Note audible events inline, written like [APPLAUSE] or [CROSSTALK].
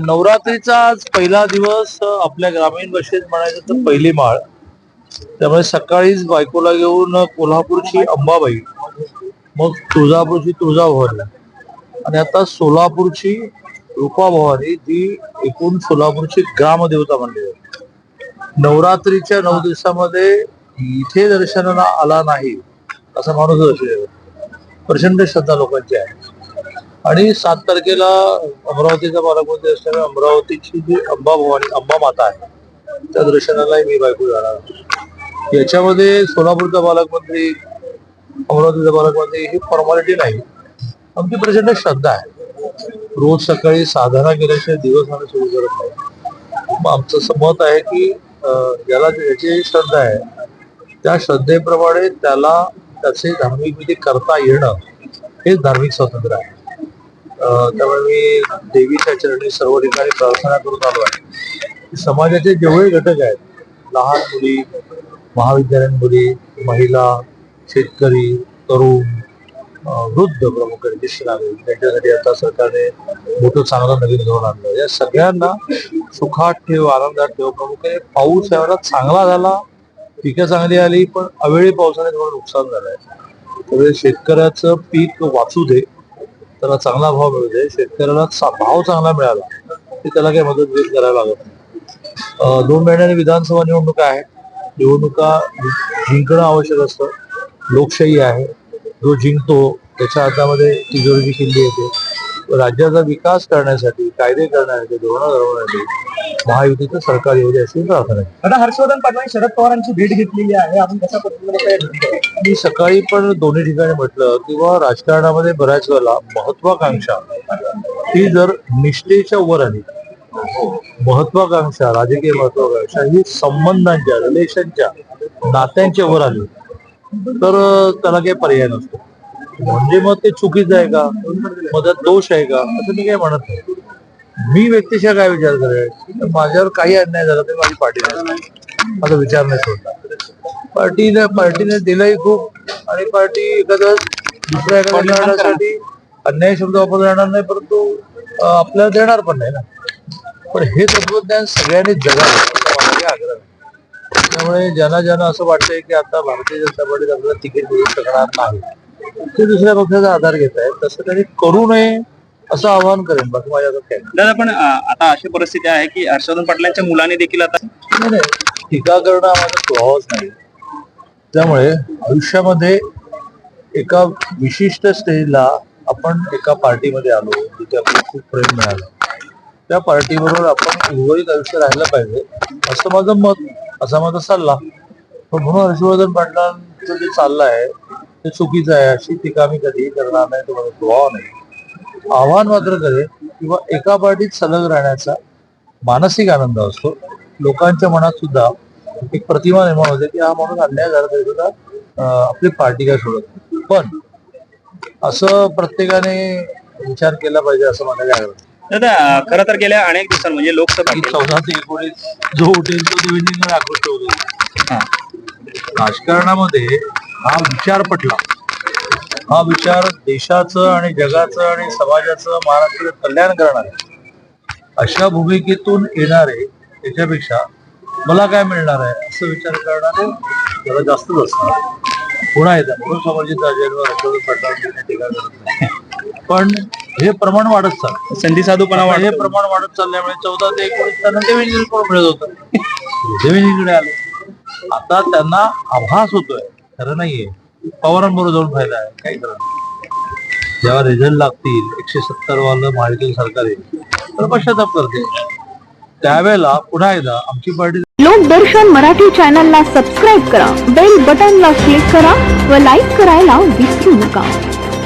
नवरात्रीचा आज पहिला दिवस आपल्या ग्रामीण भाषेत म्हणायचं तर पहिली माळ. त्यामुळे सकाळीच बायकोला घेऊन कोल्हापूरची अंबाबाई मग तुळजापूरची तुळजाभवानी आणि आता सोलापूरची रूपाभवानी जी एकूण सोलापूरची ग्रामदेवता म्हणली जाते नवरात्रीच्या नऊ दिवसामध्ये इथे दर्शनाला आला नाही असा माणूस दर्शन प्रचंड श्रद्धा लोकांची आहे. आणि सात तारखेला अमरावतीचा पालकमंत्री असल्यामुळे अमरावतीची जी अंबा भवानी अंबा माता आहे त्या दर्शनालाही मी बायको जाणार याच्यामध्ये सोलापूरचा पालकमंत्री अमरावतीचा पालकमंत्री ही फॉर्मॅलिटी नाही. आमची प्रचंड श्रद्धा आहे. रोज सकाळी साधना केल्याशिवाय दिवस आम्ही सुरू करत नाही. मग आमचं असं मत आहे की ज्याला ज्याची श्रद्धा आहे त्या श्रद्धेप्रमाणे त्याला त्याचे धार्मिक विधी करता येणं हे धार्मिक स्वातंत्र्य आहे. त्यामुळे मी देवीच्या चरणी सर्व ठिकाणी प्रार्थना करून आलो आहे. समाजाचे जेवढे घटक आहेत लहान मुली महाविद्यालयीन मुली महिला शेतकरी तरुण वृद्ध प्रमुखांनी ज्येष्ठ त्यांच्यासाठी आता सरकारने मोठं चांगलं नवीन धोरण आणलं या सगळ्यांना सुखात ठेव आनंदात ठेव. प्रमुखाने पाऊस यावेळेला चांगला झाला पिकं चांगली आली पण अवेळी पावसाने थोडं नुकसान झालंय त्यामुळे शेतकऱ्याचं पीक वाचू दे. त्याला चांगला भाव मिळते शेतकऱ्याला भाव चांगला मिळाला की त्याला काही मदत बित करायला लागत नाही. दोन महिन्याने विधानसभा निवडणुका आहेत. निवडणुका जिंकणं आवश्यक असतं. लोकशाही आहे. जो जिंकतो त्याच्या हातामध्ये तिजोरीची किल्ली येते. राज्याचा विकास करण्यासाठी कायदे करण्यासाठी धोरणं ठरवण्यासाठी महायुतीचं सरकार येऊ दे अशी प्रार्थना आहे. आता हर्षवर्धन पाटलांनी शरद पवारांची भेट घेतलेली आहे. आपण कशा पद्धतीने? मी सकाळी पण दोन्ही ठिकाणी म्हटलं किंवा राजकारणामध्ये बऱ्याच वेळेला महत्वाकांक्षा ही जर निष्ठेच्या वर आली महत्वाकांक्षा राजकीय महत्वाकांक्षा ही संबंधांच्या रिलेशनच्या नात्यांच्या वर आली तर त्याला काही पर्याय नसतो. म्हणजे मग ते चुकीचं आहे का? मग त्यात दोष आहे का? असं मी काही म्हणत नाही. मी व्यक्तिशः काय विचार करेन तर माझ्यावर काही अन्याय झाला तरी माझी पार्टी नाही माझा विचार नाही सोडला पार्टीने पार्टीने दिलंही खूप. आणि पार्टी एखाद्या दुसऱ्या एखाद्या अन्याय शब्द वापरला जाणार नाही परंतु आपल्याला देणार पण नाही ना. पण हे तत्वज्ञान सगळ्यांनी जगावं आग्रह. त्यामुळे ज्यांना ज्यांना असं वाटतंय की आता भारतीय जनता पार्टीत आपल्याला तिकीट मिळू शकणार नाही. ते दुसऱ्या पक्षाचा आधार घेत आहेत. तसं त्यांनी करू नये असं आवाहन करेन बाकी माझ्या काय. दादा पण आता अशी परिस्थिती आहे की हर्षवर्धन पाटलांच्या मुलाने देखील आता नाही नाही. टीका करणं माझा स्वभावच नाही. त्यामुळे आयुष्यामध्ये एका विशिष्ट स्टेजला आपण एका पार्टीमध्ये आलो जिथे आपल्याला खूप प्रेम मिळालं. त्या पार्टीबरोबर आपण उर्वरित आयुष्य राहिलं पाहिजे असं माझं मत असा माझा सल्ला. पण म्हणून हर्षवर्धन पाटलांचं जे चाललं आहे ते चुकीचं आहे अशी टीका मी कधीही करणार नाही तो माझा स्वभाव नाही आव्हान मात्र करेन किंवा एका पार्टीत सलग राहण्याचा मानसिक आनंद असतो लोकांच्या मनात सुद्धा एक प्रतिमा निर्माण होते की हा माणूस अन्याय झाला तरी सुद्धा आपली पार्टी काय सोडत. पण असं प्रत्येकाने विचार केला पाहिजे असं मला काय दादा खरं तर गेल्या अनेक दिवसां म्हणजे लोकसभा चौदा ते एकोणीस जो उठेल तो देवेंद्र आकृष्ट होतो हा. राजकारणामध्ये हा विचार पटला. हा विचार देशाचं आणि जगाचं आणि समाजाचं महाराष्ट्राचं कल्याण करणार. आहे अशा भूमिकेतून येणारे त्याच्यापेक्षा मला काय मिळणार आहे असं विचार करणारे जरा जास्तच असणार पुन्हा येतात म्हणून हर्षवर्धन पाटलांची टीका करत नाही. पण हे प्रमाण वाढत चाललं संधी साधूपणा पण हे प्रमाण वाढत चालल्यामुळे चौदा ते एकोणीस त्यांना देवेंद्र कोण मिळत होतं? [LAUGHS] देवेंद्रकडे आले आता त्यांना आभास होतोय. खरं नाहीये. पवारांबरोबर जाऊन फायदा आहे. काही खरं नाही. जेव्हा रिझल्ट लागतील एकशे सत्तर वाल महायुतीचं सरकार येईल. तर पश्चाताप करते. त्यावेळेला पुन्हा एकदा आमची पार्टी लोकदर्शन मराठी चॅनलला सबस्क्राईब करा. बेल बटनला क्लिक करा व लाईक करायला विसरू नका.